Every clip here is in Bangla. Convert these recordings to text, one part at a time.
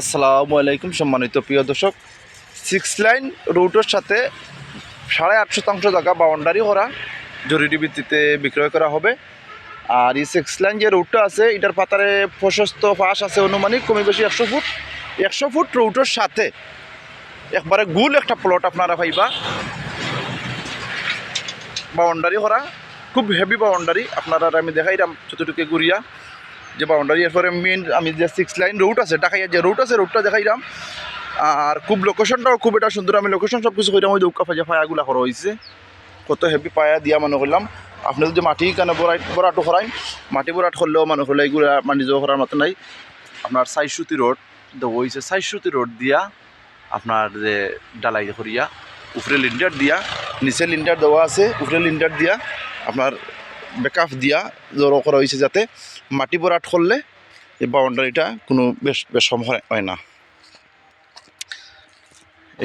আসসালামু আলাইকুম সম্মানিত প্রিয় দর্শক। সিক্স লাইন রুটের সাথে সাড়ে আট শতাংশ জায়গা বাউন্ডারি করা জরুরি ভিত্তিতে বিক্রয় করা হবে। আর এই সিক্স লাইন যে রুটটা আছে, এটার পাতারে প্রশস্ত ফাঁস আছে অনুমানিক, কমে বেশি একশো ফুট। একশো ফুট রুটের সাথে একবারে গুল একটা প্লট আপনারা পাইবা। বাউন্ডারি করা খুব হেভি বাউন্ডারি আপনারা আমি দেখাইলাম চতুর্দিকে ঘুরিয়া। যে বাউন্ডারি এরপরে মেন আমি যে সিক্স লাইন রুট আছে, ঢাকাইয়া যে রুট আছে রুটটা দেখাইলাম। আর খুব লোকেশনটাও খুব এটা সুন্দর, আমি লোকেশন সব কিছু কইলাম ওই দৌকা ফাজা ফায়াগুলা করা হয়েছে কত হেভি পায়া দিয়া মনে করলাম। আপনি যদি মাটি কেন বরাই বরাটো করাই, মাটি বরাট করলেও মানুষ হলে এগুলা মানি যাওয়া করার মতো নাই। আপনার সাইসুতি রোড হয়েছে সাইসুতি রোড দিয়া আপনার যে ডালাই করিয়া, উপরে লিন্ডার দিয়া, নিচে লিন্ডার দেওয়া আছে, উপরে লিন্ডার দিয়া আপনার বেকআপ দিয়া জড়ো করা হয়েছে যাতে মাটি বরাট করলে এই বাউন্ডারিটা কোনো বেশ বেশম হয় না।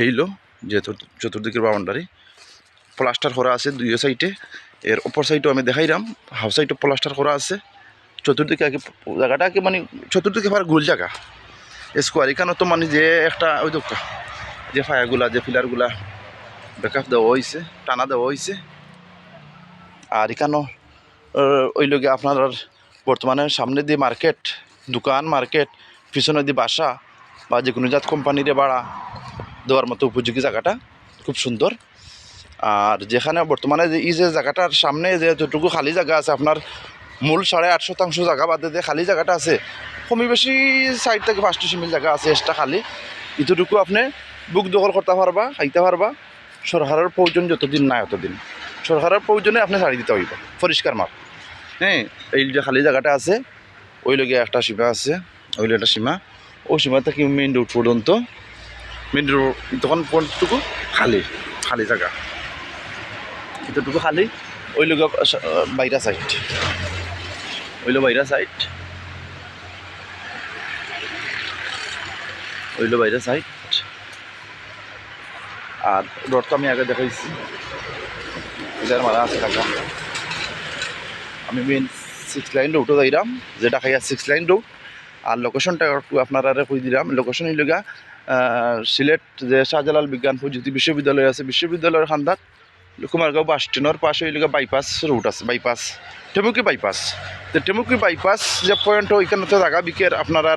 এইলো যে চতুর্দিকের বাউন্ডারি প্লাস্টার করা আছে দুই সাইডে এর অপর সাইডও আমি দেখাইলাম। হাফ সাইডও প্লাস্টার করা আছে। চতুর্দিকে আগে জায়গাটা আগে মানে চতুর্দিকে আবার গোল জায়গা। স্কোয়ার এখানে তো মানে যে একটা ওই তো যে ফায়াগুলা যে পিলারগুলা বেকআপ দেওয়া হয়েছে টানা দেওয়া হয়েছে আর এখানেও ওই লগে আপনার বর্তমানে সামনে দিয়ে মার্কেট দোকান মার্কেট পিছনে দিয়ে বাসা বা যে কোনো জাত কোম্পানিরে ভাড়া দেওয়ার মতো উপযোগী জায়গাটা খুব সুন্দর। আর যেখানে বর্তমানে যে এই যে জায়গাটার সামনে যে যতটুকু খালি জায়গা আছে, আপনার মূল সাড়ে আট শতাংশ জায়গা বাদে যে খালি জায়গাটা আছে, কমই বেশি সাইড থেকে পাঁচটি সিমিল জায়গা আছে এক্সট্রা খালি। এতটুকু আপনি বুক দখল করতে পারবা, খাইতে পারবা। সরকারের প্রয়োজন যতদিন নাই অতদিন সরকারের প্রয়োজনে আপনি ছাড়ি দিতে হইব, পরিষ্কার মাপ। হ্যাঁ এই যে খালি জায়গাটা আছে, ওই লগে একটা সীমা আছে, ওই একটা সীমা। ওই সীমা থেকে মেইন রোড পর্যন্ত মেইন রোড তখন পর্যন্তটুকু খালি খালি জায়গা। এতটুকু খালি, ওই লগে বাইরা সাইড ওইলো বাইরা সাইড ওইলো বাইরা সাইড আর রোড তো আমি আগে দেখাইছি। আছে আমি মেন সিক্স লাইন রুটও যাইলাম যেটা খাইয়া সিক্স লাইন রুট আর লোকেশনটা আপনারা কই দিলাম লোকেশন হইলগা সিলেট যে শাহজালাল বিজ্ঞান প্রযুক্তি বিশ্ববিদ্যালয় আছে, বিশ্ববিদ্যালয়ের খান্দাত কুমারগাঁও বাস স্ট্যান্ডের পাশে হইলগা বাইপাস রুট আছে বাইপাস টেমুকি বাইপাস তো টেমুকি বাইপাস যে পয়েন্ট ওইখানে তো জায়গা বিকের আপনারা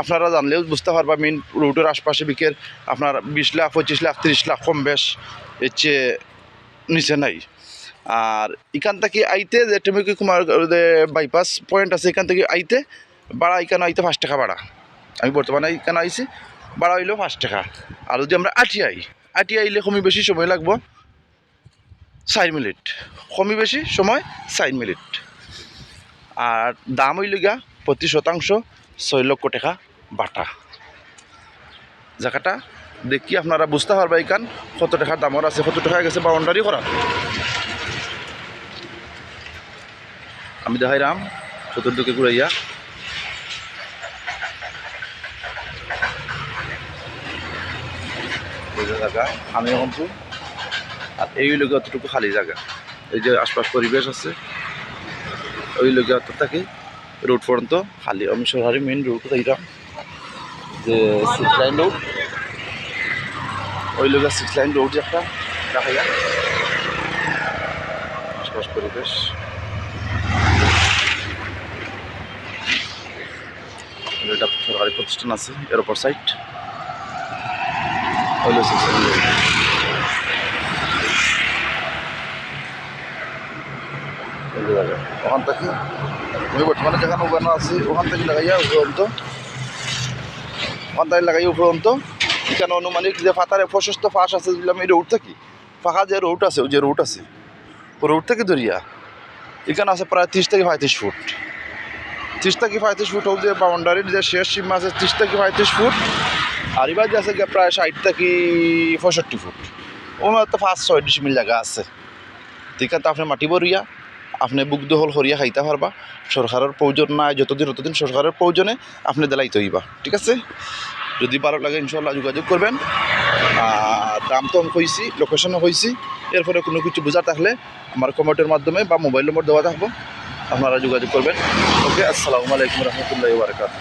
আপনারা জানলেও বুঝতে পারবা মেন রুটের আশপাশে বিকের আপনার বিশ লাখ, পঁচিশ লাখ, তিরিশ লাখ কম বেশ। এর চেয়ে নিচে নাই। আর এখান থেকে আইতে যে টেমিকি কুমার যে বাইপাস পয়েন্ট আছে এখান থেকে আইতে, ভাড়া এখানে আইতে পাঁচ টাকা ভাড়া। আমি বর্তমানে এখানে আইছি, ভাড়া হইলেও পাঁচ টাকা। আর যদি আমরা আটি আই, আটি আইলে কমি বেশি সময় লাগবো চার মিনিট। কমি বেশি সময় চার মিনিট। আর দাম হইল গিয়া প্রতি শতাংশ ছয় লক্ষ টাকা বাটা জায়গাটা দেখি আপনারা বুঝতে পারবা এখান কত টাকা দামর আছে কত টাকা গেছে বাউন্ডারি করা। আমি দেখাইলাম, চতুর্দিকে ঘুরাইয়া। জায়গা, আমি অঞ্চল আর এই লোক অতটুকু খালি জায়গা। এই যে আশপাশ পরিবেশ আছে। ওই লোক অত থাকে। রোড পর্যন্ত খালি। আমি সরকারি মেন রোড দেখলাম যে সিক্স লাইন রোড ওই লোক সিক্স লাইন রোড একটা দেখাইয়া আশপাশ পরিবেশ। এটা সরকারি প্রতিষ্ঠান আছে এর ওপর সাইড হইল সিক্স লাইন রোড। ওখান থেকে আমি বর্তমানে যেখানে ওখানে আছি, ওখান থেকে লাগাইয়া উপরন্ত ওখান থেকে লাগাইয়া উপরন্ত এখানে অনুমানিক যে ফাতারে প্রশস্ত ফাঁস আছে যেগুলো আমি রোড থাকি? ফাঁকা যে রোড আছে, ওই যে রোড আছে। ও রোড থেকে ধরিয়া, এখানে আছে প্রায় ত্রিশ থেকে পঁয়ত্রিশ ফুট। ত্রিশ থেকে পঁয়ত্রিশ ফুট হোক যে বাউন্ডারির যে শেষ সীমা আছে, ত্রিশ থেকে পঁয়ত্রিশ ফুট। আর এবার যে আছে প্রায় ষাট থেকে পঁয়ষট্টি ফুট। ও তো পাঁচ ছয় ডিসমিল জায়গা আছে। ঠিক আছে আপনি মাটি বরিয়া আপনি বুক দখল করিয়া খাইতে পারবা। সরকারের প্রয়োজন নাই, যতদিন, ততদিন সরকারের প্রয়োজনে আপনি দেলাইতে হইবা। ঠিক আছে? যদি ভালো লাগে ইনশাল্লাহ যোগাযোগ করবেন। দাম তো হয়েছি লোকেশনও হয়েছি এর ফলে কোনো কিছু বোঝা থাকলে আমার কমেন্টের মাধ্যমে বা মোবাইল নম্বর দেওয়া থাকব, আপনারা যোগাযোগ করবেন। ওকে আসসালামু আলাইকুম রহমতুল্লাহ বারকাত